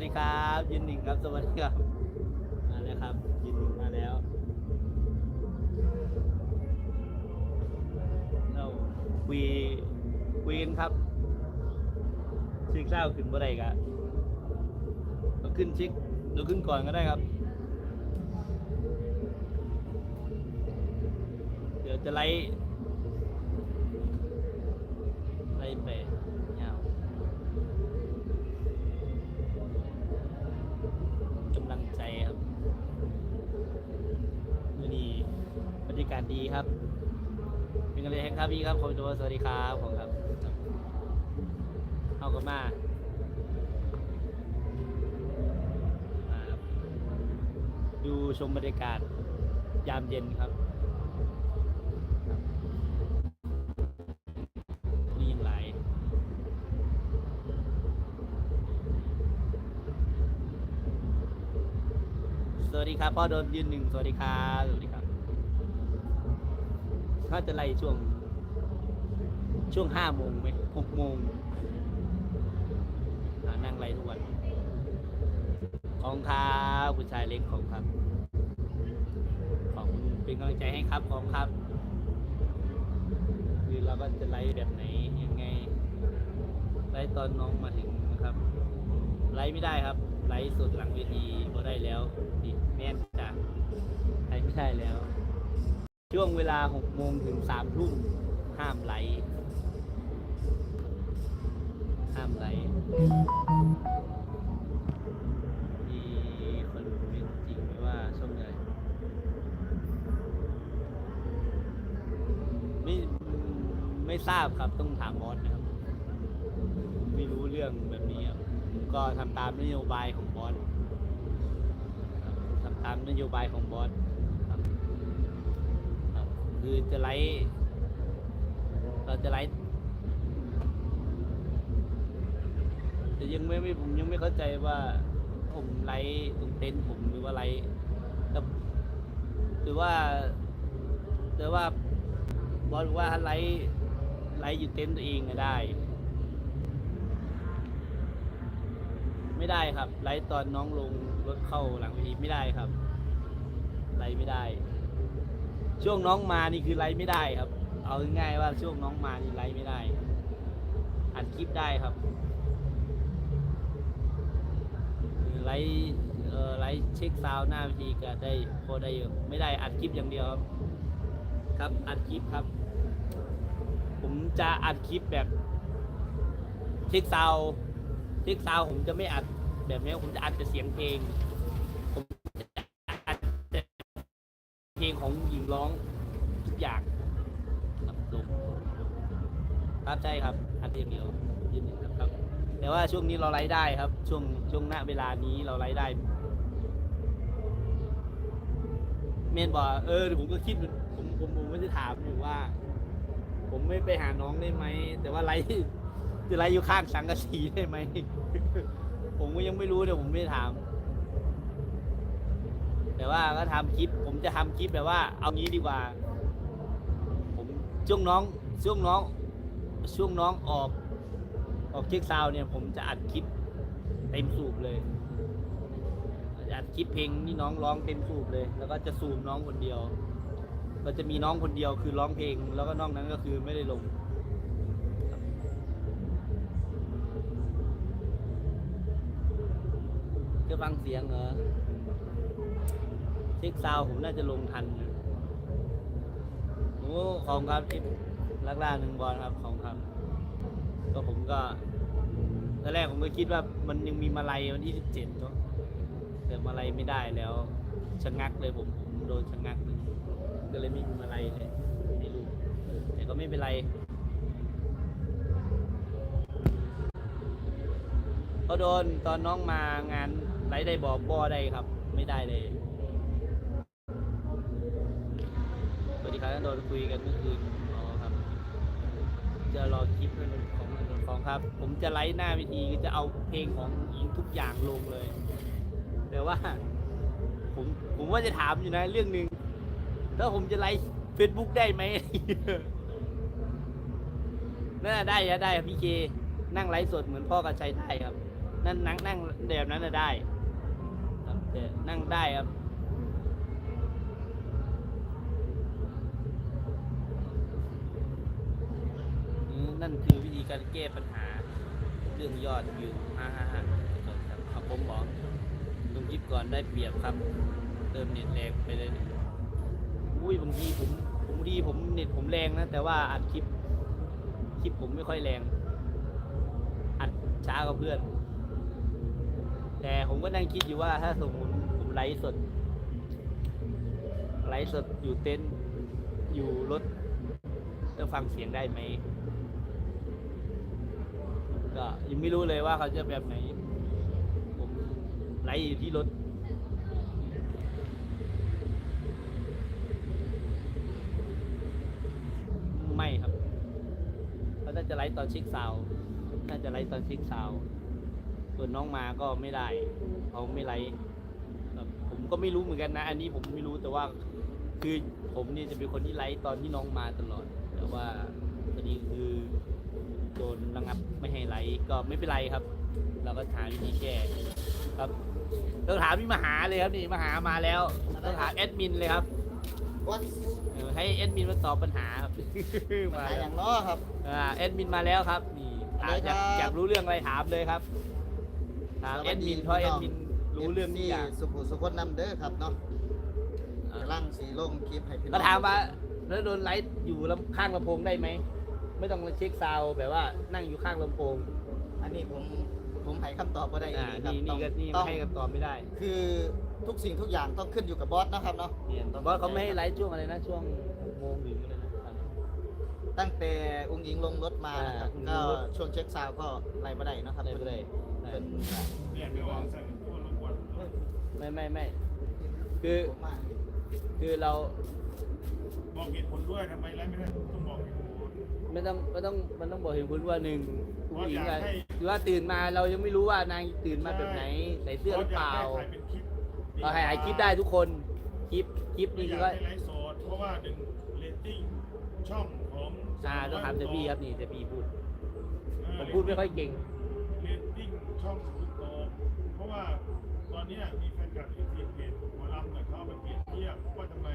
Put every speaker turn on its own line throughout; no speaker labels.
สดสวัสดีครับยินหนึ่งครับ สวัสดีครับมาแล้วครับยินหนึ่งมาแล้วเราคุยคุยกันครับช็คเศร้าขึ้นบ่ได้กะเราขึ้นช็คเราขึ้นก่อนก็ได้ครับ เดี๋ยวจะไล่ไล่ไปยาวกำลังใจครับวันนี้บรรยากาศดีครับ เลยครับพี่ครับผมตัวสวัสดีครับผมครับเอากันมามาครับดูชมบรรยากาศยามเย็นครับนี่ยังไหลสวัสดีครับพ่อโดนยืนหนึ่งสวัสดีครับสวัสดีครับ ถ้าจะไล่ช่วง ช่วงห้าโมงไหมหกโมงนั่งไล่ทุกวัน ของครับคุณชายเล็กของครับ ของเป็นกำลังใจให้ครับของครับ คือเราก็จะไล่แบบไหนยังไงไล่ตอนน้องมาถึงนะครับไล่ไม่ได้ครับไล่สดหลังเวทีก็ได้แล้วดิแม่นจ้ะไล่ไม่ได้แล้ว ช่วงเวลาหกโมงถึงสามทุ่มห้ามไหล ห้ามไลมีคนเป็นจริงไหมว่าช่วงไหนไม่ไม่ทราบครับต้องถามบอสนะครับ ไม่รู้เรื่องแบบนี้ครับผมก็ทำตามนโยบายของบอสทำตามนโยบายของบอส คือจะไลฟ์เราจะไลฟ์แต่ยังไม่ไม่ผมยังไม่เข้าใจว่าผมไลฟ์ตรงเต็นท์ผมหรือว่าไลฟ์แต่หรือว่าแต่ว่าบอสบอกว่าถ้าไลฟ์ไลฟ์อยู่เต็นท์ตัวเองก็ได้ ไม่ได้ครับ ไลฟ์ตอนน้องลงรถเข้าหลังเวทีไม่ได้ครับ ไลฟ์ไม่ได้ ช่วงน้องมานี่คือไลฟ์ไม่ได้ครับ เอาง่ายๆว่าช่วงน้องมานี่ไลฟ์ไม่ได้ อัดคลิปได้ครับไลฟ์เอ่อไลฟ์เช็คซาวหน้าเวทีก็ได้พอได้อยู่ไม่ได้อัดคลิปอย่างเดียวครับครับอัดคลิปครับ ผมจะอัดคลิปแบบเช็คซาวเช็คซาวผมจะไม่อัดแบบนี้ผมจะอัดแต่เสียงเพลง ร้องทุกอย่างครับลงครับใช่ครับอันเดียวเดียวยืนหนึ่งครับครับ แต่ว่าช่วงนี้เราไลฟ์ได้ครับ ช่วงช่วงหน้าเวลานี้เราไลฟ์ได้ เมนบอกเออผมก็คิดผมผมผมไม่ได้ถามอยู่ว่า ผมไม่ไปหาน้องได้ไหมแต่ว่าไลฟ์จะไลฟ์อยู่ข้างสังกะสีได้ไหมผมก็ยังไม่รู้เดี๋ยวผมไม่ถาม แต่ว่าก็ทำคลิป ผมจะทำคลิปแบบว่า เอางี้ดีกว่า ผมช่วงน้องช่วงน้อง ช่วงน้องออก ออกเช็คซาวน์เนี่ย ผมจะอัดคลิปเต็มสูบเลยอัดคลิปเพลงที่น้องร้องเต็มสูบเลย แล้วก็จะซูมน้องคนเดียว ก็จะมีน้องคนเดียวคือร้องเพลง แล้วก็นอกนั้นก็คือไม่ได้ลง จะฟังเสียงเหรอ เช็คซาวผมน่าจะลงทันอยู่โอ้ของครับที่ลักล่าหนึ่งบอลครับของครับ ก็ผมก็ตอนแรกผมก็คิดว่ามันยังมีมาลัยวันที่สิบเจ็ดเนาะแต่มาลัยไม่ได้แล้วชะงักเลยผมผมโดนชะงักเลยก็เลยไม่มีมาลัยเลยให้ลูกแต่ก็ไม่เป็นไรเขาโดนตอนน้องมางานไรได้บอกบอได้ครับ ไม่ได้เลย นคุยกันเมื่อคืนอ๋อครับ จะรอคลิปเป็นของของครับ ผมจะไลฟ์หน้าวิธีจะเอาเพลงของหญิงทุกอย่างลงเลย แต่ว่า ผมผมว่าจะถามอยู่นะ เรื่องหนึ่งถ้าผมจะไลฟ์เฟซบุ๊กได้ไหมน่าได้อะได้ครับพี่เคนั่งไลฟ์สดเหมือนพ่อกับชัยได้ครับ นั่นนั่งนั่งแบบนั้นน่ะได้ครับแต่นั่งได้ครับ นั่นคือวิธีการแก้ปัญหา เรื่องยอดวิวฮ่าฮ่าฮ่าครับผมบอกลงคลิปก่อนได้เปรียบครับ เติมเน็ตแรงไปเลยเนี่ยอุ้ยบางทีผมผมดีผมเน็ตผมแรงนะ แต่ว่าอัดคลิปคลิปผมไม่ค่อยแรง อัดช้ากว่าเพื่อน แต่ผมก็นั่งคิดอยู่ว่าถ้าสมมติผมไลฟ์สดไลฟ์สดอยู่เต็นท์อยู่รถจะฟังเสียงได้ไหม ก็ยังไม่รู้เลยว่าเขาจะแบบไหน ผมไลฟ์อยู่ที่รถไม่ครับเขาน่าจะไลฟ์ตอนช็คซาวน่าจะไลฟ์ตอนช็คซาวส่วนน้องมาก็ไม่ได้เขาไม่ไลฟ์ครับผมก็ไม่รู้เหมือนกันนะ อันนี้ผมไม่รู้แต่ว่า คือผมเนี่ยจะเป็นคนที่ไลฟ์ตอนที่น้องมาตลอด แต่ว่าพอดีคือ โดนระงับไม่ให้ไลฟ์ก็ไม่เป็นไรครับ เราก็หาวิธีแก้ครับต้องถามพี่มหาเลยครับนี่มหามาแล้วต้องถามแอดมินเลยครับ
วัด
เออให้แอดมินมาตอบปัญหาครับ
ปัญ
มา
หาอ
แล้ว
ย่างน้อครับ
อ่าแอดมินมาแล้วครับนี่ถาม
สวัสดี
อยาก
ครับ
อยากรู้เรื่องอะไรถามเลยครับถามแอดมินเพราะแอดมินรู้เรื่องทุกอย่าง
สุขุสุขนำเด้อครับเนาะ
อ่า
ร่างสีลงคลิปให้พี่น้อง
ก็ถามว่าแล้วโดนไลฟ์อยู่ลำข้างลำโพงได้ไหม ไม่ต้องมาเช็คซาวด์แบบว่านั่งอยู่ข้างลำโพง
อันนี้ผมผมให้คำตอบบ่ได้
อ่า
ครับ
นี่นี่ก็นี่
ต้อง
ให้คำตอบไม่ได้
คือทุกสิ่งทุกอย่างต้องขึ้นอยู่กับบอสนะครับเนาะ
เนี่ยเพราะเขาไม่ให้ไลฟ์ช่วงอะไรนะช่วงหกโมงถึงอะไรนะครับ
ตั้งแต่องค์หญิงลงรถมานะครับ
อ่า
ก็ช่วงเช็คซาวด์ก็ไล่บ่ได้เนาะครับ
ไล่บ่ได้
เป็น
เนี่ยไปวางใส่ตัวลงวัน
ไม่ไม่ไม่คือ
ผมมา
คือเรา
บอกเหตุผลด้วยทำไมไล่ไม่ได้ต้องบอกเหตุผล
ไม่ต้องไม่ต้องมันต้องบอกเหตุผลว่าหนึ่งผู้หญิง
เพราะอยา
อะ
กให้
หรือว่าตื่นมาเรายังไม่รู้ว่านางตื่นมาแบบไหนใส่เสื้อหรือเปล่า
ถ่ายเป็นคลิป
เราถ่ายคลิปได้ทุกคนคลิปคลิป
นี่
นี่
คื
คืออ
ว่า
ว่า
ไลฟ์สดเพราะว่าดึงเรตติ้งช่องของ
อ่าต้องถามเจพี่ครับนี่เจพี่พูด
เออ
ผมพูดไม่ค่อยเก่ง
เรตติ้งช่องสุดโตงเพราะว่าตอนเนี้ยมีแฟนคลับอีกทีเพจหมอลำเนี่ยเขาเอาไปเปรียบเทียบว่าทำไม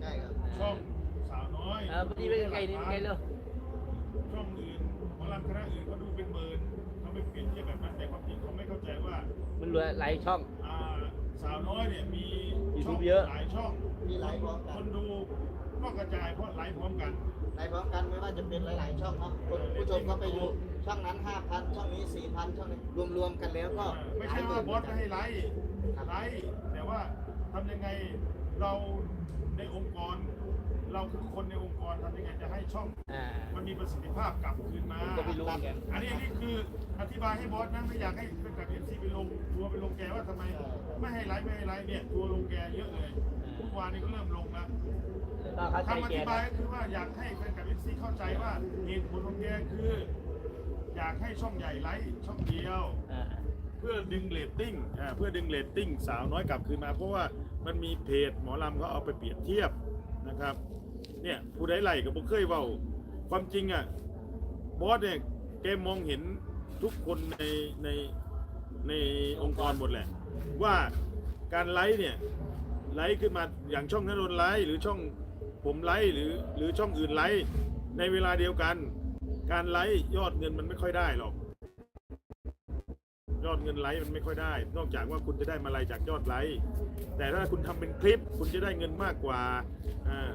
ใช่ครับ
ช่องสาวน้อย
เออพอดีไปไกลนี่ไกลเลย
ช่องอื่นหมอลำคณะอื่นเขาดูเป็นหมื่นเขาไปเปรียบเทียบแบบนั้นแต่ความจริงเขาไม่เข้าใจว่า
มันเหลือหลายช่อง
อ่าสาวน้อยเนี่ยมี
YouTube
ช่อง
เยอะ
หลายช่อง
มีไลฟ์พร้อมกั
คนนดูก็กระจายเพราะไลฟ์พร้อมกัน
ไลฟ์พร้อมกันไม่ว่าจะเป็นหลาย ๆ ช่องเนาะคนผู้ชมก็ไปดูช่องนั้น5,000ช่องนี้4,000ช่องนี้รวม ๆ กันแล้วก็
ไม่ใช่ว่าบอสไม่ให้ไลฟ์ไลฟ์แต่ว่าทำยังไงเราในองค์กร เราคือคนในองค์กรทำยังไงจะให้ช่อง
อ่า
มันมีประสิทธิภาพกลับคืนมา
ผมก็ไม่รู้เหมือนกัน
อันนี้อันนี้คืออธิบายให้บอสนะไม่อยากให้เป็นแบบเอฟซีไปลงทัวร์ไปลงแกว่าทำไม ไม่ให้ไลฟ์ไม่ให้ไลฟ์เนี่ยทัวร์ลงแกเยอะเลยเมื่อวานนี้ก็เริ่มลงแล้ว
ก็เข้าใจ
คำอ
แก
ธิบายก็คือว่าอยากให้แฟนคลับเอฟซีเข้าใจว่าเหตุผลของแกคือ อยากให้ช่องใหญ่ไลฟ์ช่องเดียว
อ่า
เพื่อดึงเรตติ้งอ่าเพื่อดึงเรตติ้งสาวน้อยกลับคืนมา เพราะว่ามันมีเพจหมอลำเขาเอาไปเปรียบเทียบ นะครับ เนี่ยผู้ใดไหลกับผมเคยเว้าความจริงอะบอสเนี่ยแกมองเห็นทุกคนในในในองค์กรหมดแหละ ว่าการไลฟ์เนี่ยไลฟ์ขึ้นมาอย่างช่องนันนไลฟ์หรือช่องผมไลฟ์หรือหรือช่องอื่นไลฟ์ในเวลาเดียวกัน การไลฟ์ยอดเงินมันไม่ค่อยได้หรอก ยอดเงินไลฟ์มันไม่ค่อยได้ นอกจากว่าคุณจะได้มาลายจากยอดไลฟ์แต่ถ้าคุณทำเป็นคลิป คุณจะได้เงินมากกว่าอ่า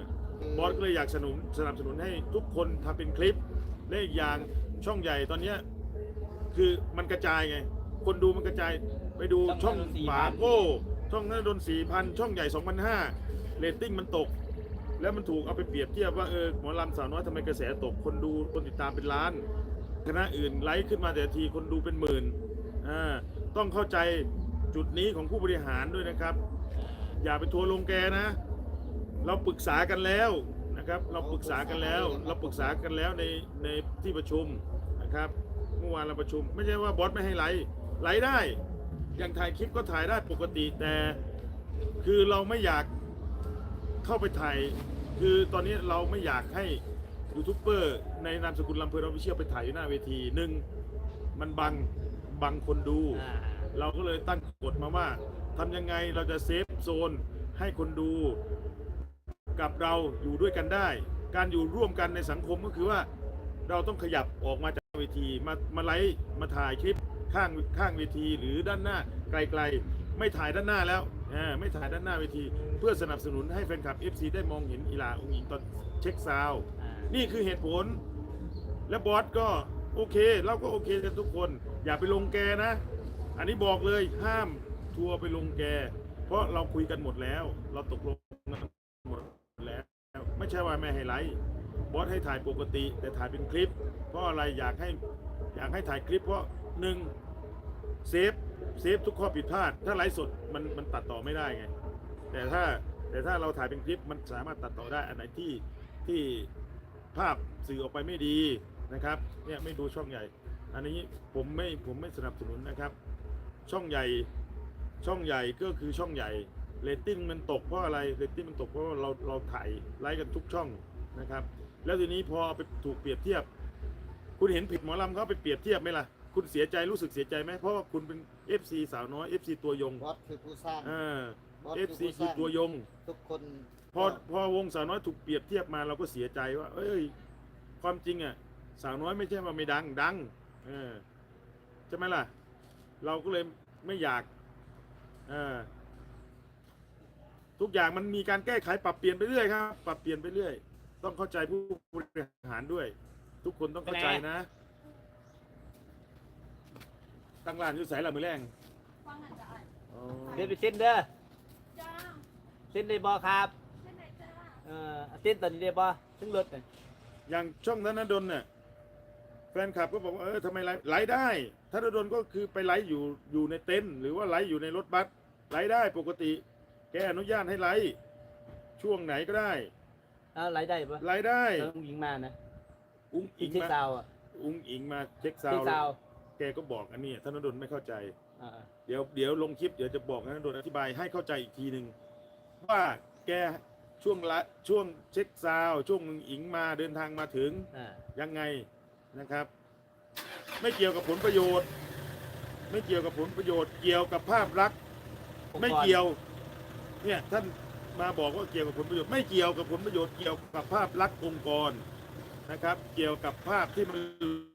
บอสก็เลยอยากสนับสนุนสนับสนุนให้ทุกคนทำเป็นคลิปและอีกอย่างช่องใหญ่ตอนเนี้ยคือมันกระจายไง คนดูมันกระจายไปดูช่องฝาโก้ ช่องนันดนสี่พันช่องใหญ่สองพันห้าเรตติ้งมันตก แล้วมันถูกเอาไปเปรียบเทียบว่าเออหมอลำสาวน้อยทำไมกระแสตกคนดูคนติดตามเป็นล้านคณะอื่นไลฟ์ขึ้นมาแต่ทีคนดูเป็นหมื่น ต้องเข้าใจจุดนี้ของผู้บริหารด้วยนะครับ อย่าไปทัวร์ลงแกนะ เราปรึกษากันแล้วนะครับ เราปรึกษากันแล้ว เราปรึกษากันแล้วในในที่ประชุมนะครับเมื่อวานเราประชุม ไม่ใช่ว่าบอสไม่ให้ไลฟ์ไลฟ์ได้ อย่างถ่ายคลิปก็ถ่ายได้ปกติแต่คือเราไม่อยากเข้าไปถ่ายคือตอนนี้เราไม่อยากให้ยูทูบเบอร์ในนามสกุลลำเพลินออฟฟิเชียลไปถ่ายอยู่หน้าเวทีหนึ่งมันบัง บังคนดู
อ่า
เราก็เลยตั้งกฎมาว่าทำยังไงเราจะเซฟโซนให้คนดู กับเราอยู่ด้วยกันได้ การอยู่ร่วมกันในสังคมก็คือว่า เราต้องขยับออกมาจากเวทีมามาไลฟ์มาถ่ายคลิปข้างข้างเวทีหรือด้านหน้าไกลๆ ไม่ถ่ายด้านหน้าแล้วอ่าไม่ถ่ายด้านหน้าเวที เพื่อสนับสนุนให้แฟนคลับ FC ได้มองเห็นอีหลาองค์หญิงตอนเช็คซาวด์
อ่า
นี่คือเหตุผล และบอสก็โอเค เราก็โอเคกันทุกคน อย่าไปลงแกนะ อันนี้บอกเลยห้ามทัวร์ไปลงแก เพราะเราคุยกันหมดแล้ว เราตกลงกันหมดแล้ว ไม่ใช่ว่าไม่ให้ไลฟ์บอสให้ถ่ายปกติ แต่ถ่ายเป็นคลิป เพราะอะไรอยากให้อยากให้ถ่ายคลิปเพราะหนึ่งเซฟเซฟทุกข้อผิดพลาด ถ้าไลฟ์สดมันมันตัดต่อไม่ได้ไง แต่ถ้าแต่ถ้าเราถ่ายเป็นคลิปมันสามารถตัดต่อได้อันไหนที่ที่ภาพสื่อออกไปไม่ดีนะครับเนี่ยไม่ดูช่องใหญ่ อันนี้ผมไม่ผมไม่สนับสนุนนะครับ ช่องใหญ่ช่องใหญ่ก็คือช่องใหญ่เรตติ้งมันตกเพราะอะไรเรตติ้งมันตกเพราะว่าเราเราถ่ายไลฟ์กันทุกช่องนะครับ แล้วทีนี้พอเอาไปถูกเปรียบเทียบ คุณเห็นผิดหมอลำเขาไปเปรียบเทียบไหมล่ะ คุณเสียใจรู้สึกเสียใจไหมเพราะว่าคุณเป็น FC สาวน้อย FC ตัวยง
บอสคือผู้สร้าง
อ่า
บอสคือ
FC
ผู้ส
คือ
ร้าง
ตัวยง
ทุกคน
พอพอวงสาวน้อยถูกเปรียบเทียบมาเราก็เสียใจว่า เอ้ย ความจริงอะสาวน้อยไม่ใช่ว่าไม่ดังดัง เออใช่ไหมล่ะ เราก็เลยไม่อยากเออทุกอย่างมันมีการแก้ไขปรับเปลี่ยนไปเรื่อยครับ ปรับเปลี่ยนไปเรื่อย ต้องเข้าใจผู้บริหารด้วย ทุกคนต้องเข้าใจนะ ตั้งร้านอยู่ใส่ละมือแรง
ฟังหน่อยจ้า
อ๋อ
เซ็นไปเซ็นเด้อ
จ้า
เซ็นได้บ่ครับ
เส้นไหนจ้า
เอ่อเซ็นตอนนี้ได้บ่ถึงรถน่ะ
อย่างช่องธนดลเนี่ย แฟนคลับก็บอกว่าเออทำไมไลฟ์ไลฟ์ได้ธนดลก็คือไปไลฟ์อยู่อยู่ในเต็นท์หรือว่าไลฟ์อยู่ในรถบัสไลฟ์ได้ปกติ แกอนุญาตให้ไลฟ์ช่วงไหนก็ได้
เอารายได้บ่
ไลฟ์ได้
ต้องยิงมานะ
อุ้ง
อี
อิ
ก
ง
เช็ค
มา
ซาวด์อะ
อุ้งอิงมาเช็คซา
เช็
ว
ค
ด์
ซาวด์
แกก็บอกอันนี้ธนดลไม่เข้าใจ
อ่า
เดี๋ยวเดี๋ยวลงคลิปเดี๋ยวจะบอกให้ธนดลอธิบายให้เข้าใจอีกทีหนึ่งว่าแกช่วงละช่วงเช็คซาวด์ช่วงอุ้งอิงมาเดินทางมาถึง
อ่า
ยังไง นะครับ ไม่เกี่ยวกับผลประโยชน์ ไม่เกี่ยวกับผลประโยชน์ เกี่ยวกับภาพลักษณ์ไม่เกี่ยว เนี่ยท่านมาบอกว่าเกี่ยวกับผลประโยชน์ไม่เกี่ยวกับผลประโยชน์เกี่ยวกับภาพลักษณ์องค์กรนะครับ เกี่ยวกับภาพที่มัน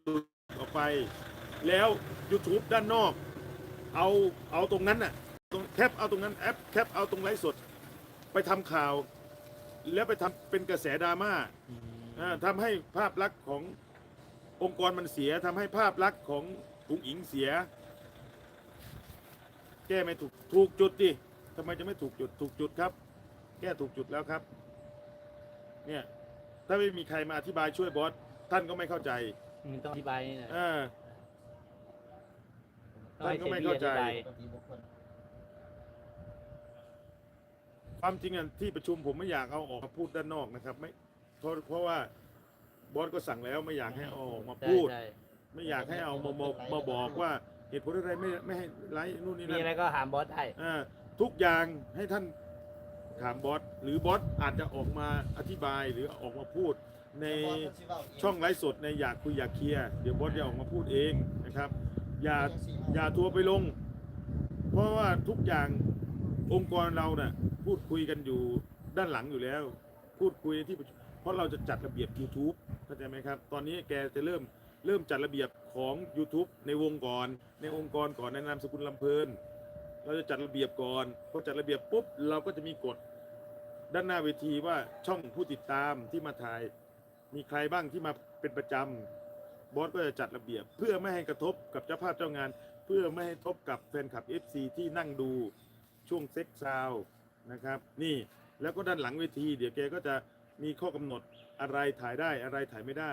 หลุดออกไป แล้ว YouTube ด้านนอก เอาเอาตรงนั้นน่ะตรงแคปเอาตรงนั้นแอปแคปเอาตรงไลฟ์สด ไปทำข่าว แล้วไปทำเป็นกระแสดราม่า
อืม
อ่าทำให้ภาพลักษณ์ของ องค์กรมันเสียทำให้ภาพลักษณ์ของอุ๋งอิงเสีย แก้ไม่ถูกถูกจุดดิทำไมจะไม่ถูกจุดถูกจุดครับ แก้ถูกจุดแล้วครับ เนี่ยถ้าไม่มีใครมาอธิบายช่วยบอสท่านก็ไม่เข้าใจ
มันต้องอธิบายนี่นะ
อ่า
ต้องให้
ท่านก็ไม่
เสีย
เข้าใจ
อธิบาย
ปกติบุคคล
ความจริงอะที่ประชุมผมไม่อยากเอาออกมาพูดด้านนอกนะครับ ไม่เพราะเพราะว่า บอสก็สั่งแล้วไม่อยากให้เอาออกมา
ใช่
พูด
ใช่
ไม่อยากให้เอามามามาบอกว่าเหตุผลอะไรไม่ไม่ให้ไลฟ์นู่นนี่
มี
นั่
อะไร
น
ก็ถามบอสได้
อ่าทุกอย่างให้ท่านถามบอสหรือบอสอาจจะออกมาอธิบายหรือออกมาพูดใน
บอสก็สิเว้าเช่
องไลฟ์สดในอยากคุยอยากเคลียร์เดี๋ยวบอสจะออกมาพูดเองนะครับ อย่าอย่าทัวร์ไปลง เพราะว่าทุกอย่างองค์กรเราเนี่ยพูดคุยกันอยู่ด้านหลังอยู่แล้ว พูดคุยในที่ประชุมเพราะเราจะจัดระเบียบ YouTube เข้าใจไหมครับ ตอนนี้แกจะเริ่มเริ่มจัดระเบียบของ YouTube ในวงก่อน ในองค์กรก่อนในนามสกุลลำเพลิน เราจะจัดระเบียบก่อนพอจัดระเบียบปุ๊บเราก็จะมีกฎด้านหน้าเวทีว่าช่องผู้ติดตามที่มาถ่าย มีใครบ้างที่มาเป็นประจำบอสก็จะจัดระเบียบ เพื่อไม่ให้กระทบกับเจ้าภาพเจ้างาน เพื่อไม่ให้ทบกับแฟนคลับ FC ที่นั่งดูช่วงเซ็กซาวนะครับ นี่แล้วก็ด้านหลังเวที เดี๋ยวแกก็จะมีข้อกำหนด อะไรถ่ายได้อะไรถ่ายไม่ได้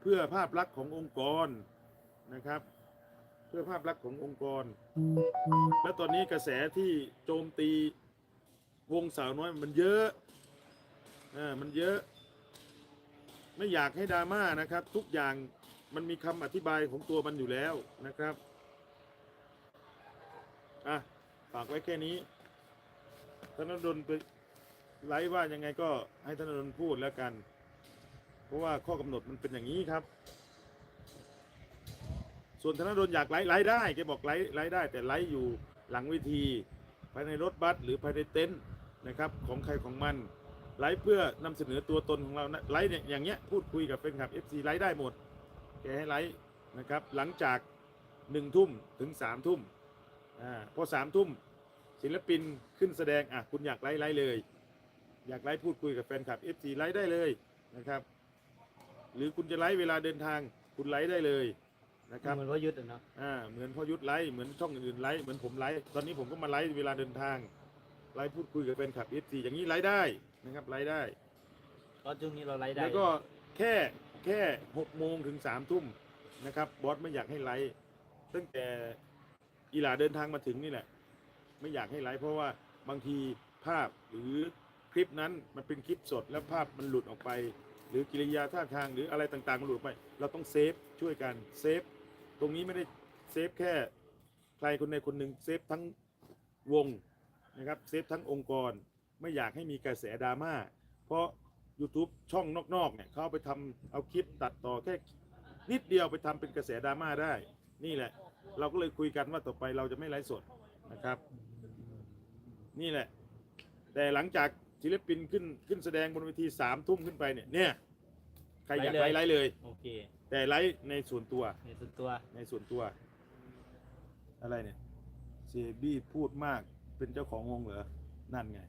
เพื่อภาพลักษณ์ขององค์กรนะครับ เพื่อภาพลักษณ์ขององค์กร แล้วตอนนี้กระแสที่โจมตีวงสาวน้อยมันเยอะอ่ามันเยอะ ไม่อยากให้ดราม่านะครับ ทุกอย่างมันมีคำอธิบายของตัวมันอยู่แล้วนะครับอะฝากไว้แค่นี้ธนดลไปไลฟ์ว่ายังไงก็ให้ธนดลพูดแล้วกัน ราะว่าข้อกำหนดมันเป็นอย่างนี้ครับ ส่วนธนดลอยากไลฟ์ไลฟ์ได้แกบอกไลฟ์ไลฟ์ได้ แต่ไลฟ์อยู่หลังเวทีภายในรถบัสหรือภายในเต็นท์นะครับ ของใครของมันไลฟ์เพื่อนำเสนอตัวตนของเรานะไลฟ์เนี่ยอย่างเงี้ยพูดคุยกับแฟนคลับ FC ไลฟ์ได้หมดแกให้ไลฟ์นะครับหลังจากหนึ่งทุ่มถึงสามทุ่มอ่าพอสามทุ่มศิลปินขึ้นแสดงอะคุณอยากไลฟ์ไลฟ์เลย อยากไลฟ์พูดคุยกับแฟนคลับ FC ไลฟ์ได้เลยนะครับ หรือคุณจะไลฟ์เวลาเดินทาง คุณไลฟ์ได้เลยนะครับ
เหมือนว่ายุทธอะเนาะ
อ่าเหมือนพ่อยุทธไลฟ์เหมือนช่องอื่นๆไลฟ์เหมือนผมไลฟ์ตอนนี้ผมก็มาไลฟ์เวลาเดินทางไลฟ์พูดคุยกับแฟนคลับ FC อย่างนี้ไลฟ์ได้นะครับไลฟ์ได้
ก็ช่วงนี้เราไลฟ์ได้
แล้วก็แค่แค่หกโมงถึงสามทุ่มนะครับบอสไม่อยากให้ไลฟ์ตั้งแต่อีหลาเดินทางมาถึงนี่แหละ ไม่อยากให้ไลฟ์เพราะว่าบางทีภาพหรือคลิปนั้นมันเป็นคลิปสดแล้วภาพมันหลุดออกไป หรือกิริยาท่าทางหรืออะไรต่างๆมันหลุดไป เราต้องเซฟช่วยกันเซฟตรงนี้ไม่ได้เซฟแค่ใครคนใดคนหนึ่งเซฟทั้งวงนะครับเซฟทั้งองค์กรไม่อยากให้มีกระแสดราม่าเพราะ YouTube ช่องนอกๆเนี่ยเขาไปทำเอาคลิปตัดต่อแค่นิดเดียวไปทำเป็นกระแสดราม่าได้ นี่แหละ เราก็เลยคุยกันว่าต่อไปเราจะไม่ไลฟ์สดนะครับ นี่แหละ แต่หลังจาก ศิลปินขึ้นขึ้นแสดงบนเวทีสามทุ่มขึ้นไปเนี่ยเนี่ยใครอยากไลฟ์ไลฟ์เลย
โอเค
แต่ไลฟ์ในส่วนตัว
ในส่วนตัว
ในส่วนตัว อะไรเนี่ยเซบี้พูดมากเป็นเจ้าของวงเหรอนั่นไง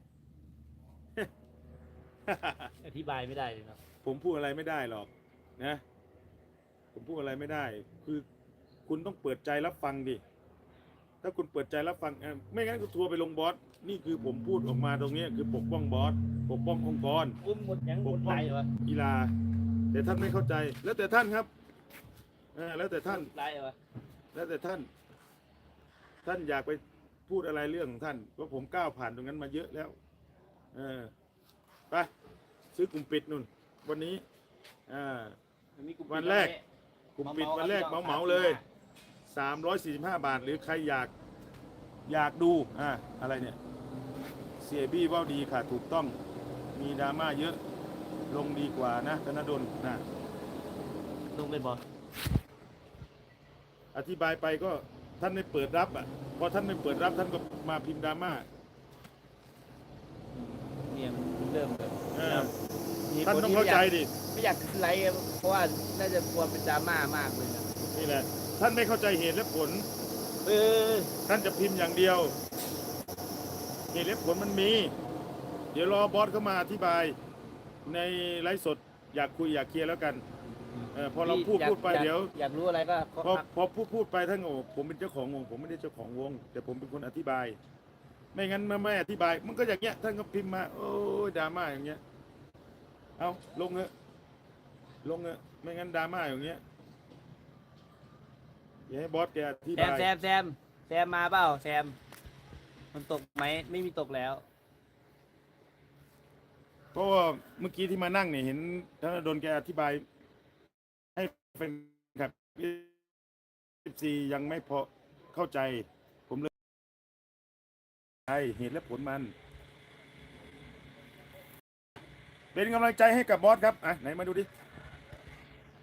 อธิบายไม่ได้เลยเนาะ
ผมพูดอะไรไม่ได้หรอกนะ ผมพูดอะไรไม่ได้ คือคุณต้องเปิดใจรับฟังดิถ้าคุณเปิดใจรับฟังเอ่อไม่งั้นก็ทัวร์ไปลงบอส นี่คือผมพูดออกมาตรงเนี้ยคือปกป้องบอสปกป้ององค์กร
อุ้มหมดยังหมดไลฟ์เหรอ
กีฬา แต่ท่านไม่เข้าใจ แล้วแต่ท่านครับเออแล้วแต่ท่าน
ไลฟ์เหรอ
แล้วแต่ท่าน ท่านอยากไปพูดอะไรเรื่องของท่านเพราะผมก้าวผ่านตรงนั้นมาเยอะแล้ว เออไปซื้อกลุ่มปิดนุ่น วันนี้อ่า
มีกลุ่ม
วันแรก กลุ่มปิดวันแรกเหมาเหมาๆเลยสามร้อยสี่สิบห้าบาท หรือใครอยากอยากดูอ่าอะไรเนี่ย เสียบี้ว่าดีค่ะถูกต้องมีดราม่าเยอะลงดีกว่านะธนดลนะ
ลงไปบอ
อธิบายไปก็ท่านไม่เปิดรับอะพอท่านไม่เปิดรับท่านก็มาพิมพ์ดราม่า
เนี่ยมันเริ่มแบบ
เออ
มี
ท่าน
คน
ต้อง
ที่
เข้า
ไม่อ
ใจ
ยาก
ดิ
ไม่อยากขึ้นไลฟ์อะเพราะว่าน่าจะกลัวเป็นดราม่ามากเลยนะ
นี่แหละท่านไม่เข้าใจเหตุและผล
เออ
ท่านจะพิมพ์อย่างเดียว เหตุและผลมันมี เดี๋ยวรอบอสเข้ามาอธิบาย ในไลฟ์สดอยากคุยอยากเคลียร์แล้วกันเออพอเราพูด
อยก
พูดไป
อยาก
เดี๋ยว
อยากรู้อะไรก็ก็
พอ
ทัก
พอพูดพูดไปท่านก็บอกผมเป็นเจ้าของวง ผมไม่ได้เจ้าของวง แต่ผมเป็นคนอธิบาย ไม่งั้นมันไม่อธิบาย มันก็อย่างเงี้ยท่านก็พิมพ์มา โอ้ยดราม่าอย่างเงี้ย เอาลงเถอะลงเถอะไม่งั้นดราม่าอย่างเงี้ยอย่าให้บอสแกอธิ
แซ
บามย
แซมแซมแซมมาเปล่าแซม มันตกไหมไม่มีตกแล้ว
เพราะว่าเมื่อกี้ที่มานั่งเนี่ยเห็นท่านโดนแกอธิบาย ให้เป็นครับซียังไม่พอเข้าใจ ผมเลยใช่เหตุและผลมัน เป็นกำลังใจให้กับบอสครับอะไหนมาดูดิ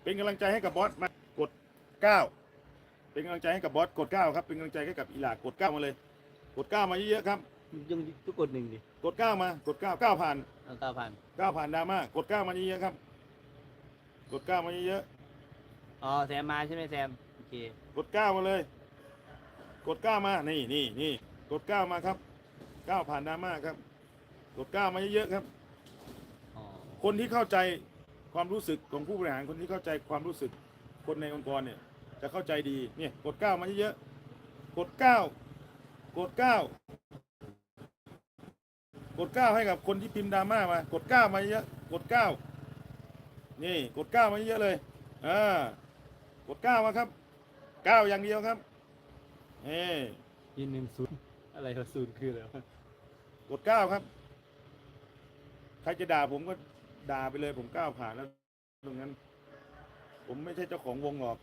เป็นกำลังใจให้กับบอสมากดเก้าเป็นกำลังใจให้กับบอสกดเก้าครับเป็นกำลังใจให้กับอีหลากดเก้ามาเลย กดเก้ามาเยอะๆครับ
ยังทุกกดหนึ่งดิ
กดเก้ามากดเก้าเก้าผ่าน
เอาเก้าพัน
ก้าวผ่านดราม่ากดก้าวมาเยอะๆครับ กดก้าวมาเยอะ
อ๋อแซมมาใช่ไหมแซมโอเค
ๆกดก้าวมาเลย กดก้าวมานี่นี่นี่กดก้าวมาครับก้าวผ่านดราม่าครับ กดก้าวมาเยอะๆครับ
อ๋อ
คนที่เข้าใจความรู้สึกของผู้บริหารคนที่เข้าใจความรู้สึกคนในองค์กรเนี่ย จะเข้าใจดีเนี่ยกดก้าวมาเยอะๆกดก้าว กดก้าวกดก้าวให้กับคนที่พิมพ์ดราม่ามากดก้าวมาเยอะกดก้าวนี่กดก้าวมาเยอะเลยอ่ากดก้าวมาครับก้าวอย่างเดียวครับเอ้
ยินหนึ่งศูนย์อะไรวะศูนย์คืออะไรวะ
กดก้าวครับใครจะด่าผมก็ด่าไปเลยผมก้าวผ่านแล้วตรงนั้น ผมไม่ใช่เจ้าของวงหรอก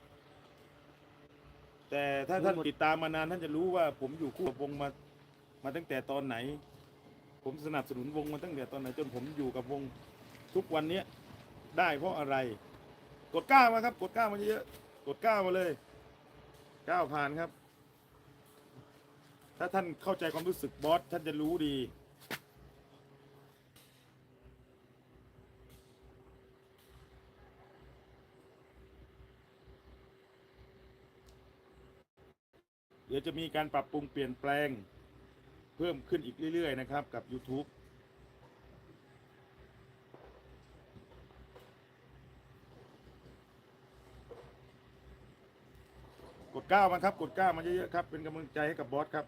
แต่ถ้าท่านติดตามมานานท่านจะรู้ว่าผมอยู่คู่กับวงมามาตั้งแต่ตอนไหน ผมสนับสนุนวงมาตั้งแต่ตอนไหน จนผมอยู่กับวงทุกวันเนี้ยได้เพราะอะไร กดก้าวมาครับ กดก้าวมาเยอะๆกดก้าวมาเลยก้าวผ่านครับ ถ้าท่านเข้าใจความรู้สึกบอสท่านจะรู้ดี เดี๋ยวจะมีการปรับปรุงเปลี่ยนแปลง เพิ่มขึ้นอีกเรื่อย ๆ นะครับ กับ YouTube กดก้าวมาครับ กดก้าวมาเยอะๆครับ เป็นกำลังใจให้กับบอสครับ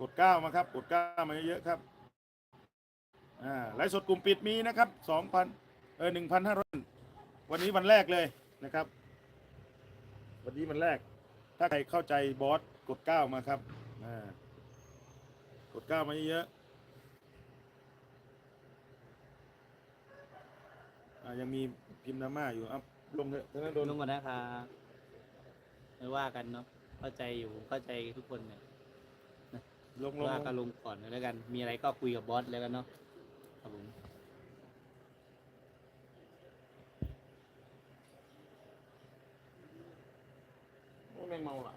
กดก้าวมาครับ กดก้าวมาเยอะๆครับอ่าไลฟ์สดกลุ่มปิดมีนะครับสองพันเออหนึ่งพันห้าร้อยวันนี้วันแรกเลยนะครับ วันนี้วันแรก ถ้าใครเข้าใจบอสกดก้าวมาครับอ่ากดก้าวมาเยอะๆอ่ายังมีพิมพ์ดราม่าอยู่อะลงเถอะธนดล
ลงก่อนนะครับไม่ว่ากันเนาะเข้าใจอยู่เข้าใจทุกคนเนี่ย
ลงลง
ว่า
ลง
ก็ลงก่อนแล้วกัน มีอะไรก็คุยกับบอสแล้วกันเนาะครับผม
แม่งเมาหลาย